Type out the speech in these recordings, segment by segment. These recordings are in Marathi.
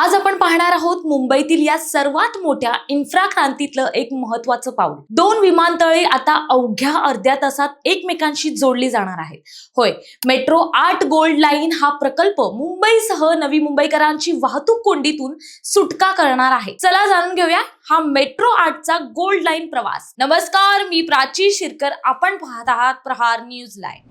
आज आपण पाहणार आहोत मुंबईतील या सर्वात मोठ्या इन्फ्रा क्रांतीतलं एक महत्वाचं पाऊल. दोन विमानतळे आता अवघ्या अर्ध्या तासात एकमेकांशी जोडली जाणार आहेत. होय मेट्रो आठ गोल्ड लाईन हा प्रकल्प मुंबईसह नवी मुंबईकरांची वाहतूक कोंडीतून सुटका करणार आहे. चला जाणून घेऊया हा मेट्रो आठचा गोल्ड लाईन प्रवास. नमस्कार मी प्राची शिरकर. आपण पाहत आहात प्रहार न्यूज लाईन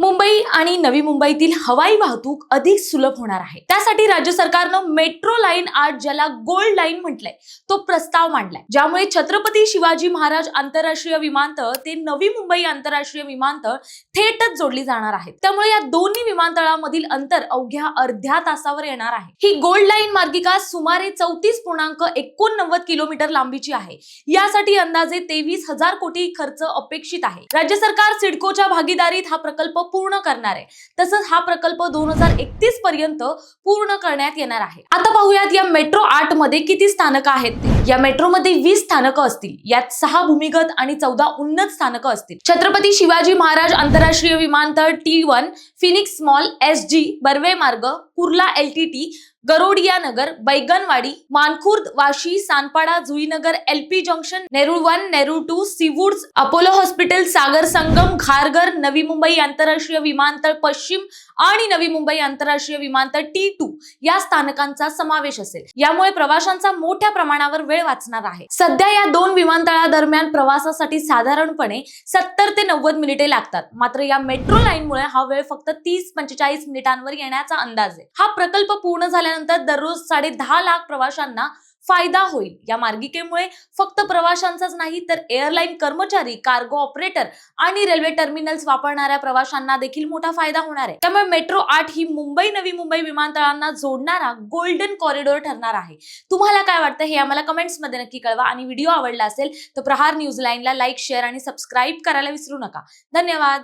मुंबई आणि नवी मुंबईतील हवाई वाहतूक अधिक सुलभ होणार आहे. त्यासाठी राज्य सरकारनं मेट्रो लाईन आठ ज्याला गोल्ड लाईन म्हटलंय तो प्रस्ताव मांडलाय. ज्यामुळे छत्रपती शिवाजी महाराज आंतरराष्ट्रीय विमानतळ ते नवी मुंबई आंतरराष्ट्रीय विमानतळ थेटच जोडली जाणार आहे त्यामुळे या दोन्ही विमानतळामधील अंतर अवघ्या अर्ध्या तासावर येणार आहे. ही गोल्ड लाईन मार्गिका सुमारे चौतीस पूर्णांक एकोणनव्वद किलोमीटर लांबीची आहे. यासाठी अंदाजे तेवीस हजार कोटी खर्च अपेक्षित आहे. राज्य सरकार सिडकोच्या भागीदारीत हा प्रकल्प पूर्ण करणार आहे. तसंच हा प्रकल्प दोन हजार एकतीस पर्यंत पूर्ण करण्यात येणार आहे. आता पाहूयात या मेट्रो आठमध्ये किती स्थानकं आहेत या मेट्रोमध्ये वीस स्थानकं असतील. यात सहा भूमिगत आणि चौदा उन्नत स्थानकं असतील. छत्रपती शिवाजी महाराज आंतरराष्ट्रीय विमानतळ T one Phoenix mall S G Barve Marg Kurla L T T Garodia Nagar Baiganwadi Mankhurd Vashi Sanpada Juinagar L P junction Nerul one Nerul two Seawoods Apollo hospital Sagar Sangam Kharghar Navi Mumbai आंतरराष्ट्रीय विमानतळ पश्चिम आणि नवी मुंबई आंतरराष्ट्रीय विमानतळ टी टू या स्थानकांचा समावेश असेल. यामुळे प्रवाशांचा मोठ्या प्रमाणावर वेळ वाचणार आहे. सध्या या दोन विमानतळादरम्यान प्रवासासाठी साधारणपणे सत्तर ते नव्वद मिनिटे लागतात. मात्र या मेट्रो लाईनमुळे हा वेळ फक्त तीस पंचेचाळीस मिनिटांवर येण्याचा अंदाज आहे. हा प्रकल्प पूर्ण झाला झाल्यानंतर दररोज साडे दहा लाख प्रवाशांना फायदा होईल. या मार्गिकेमुळे फक्त प्रवाशांचाच नाही तर एअरलाईन कर्मचारी कार्गो ऑपरेटर आणि रेल्वे टर्मिनल्स वापरणाऱ्या प्रवाशांना देखील मोठा फायदा होणार आहे. त्यामुळे मेट्रो आठ ही मुंबई नवी मुंबई विमानतळांना जोडणारा गोल्डन कॉरिडॉर ठरणार आहे. तुम्हाला काय वाटतं हे आम्हाला कमेंट्समध्ये नक्की कळवा. आणि व्हिडिओ आवडला असेल तर प्रहार न्यूज लाईनला लाईक शेअर आणि सबस्क्राईब करायला विसरू नका. धन्यवाद.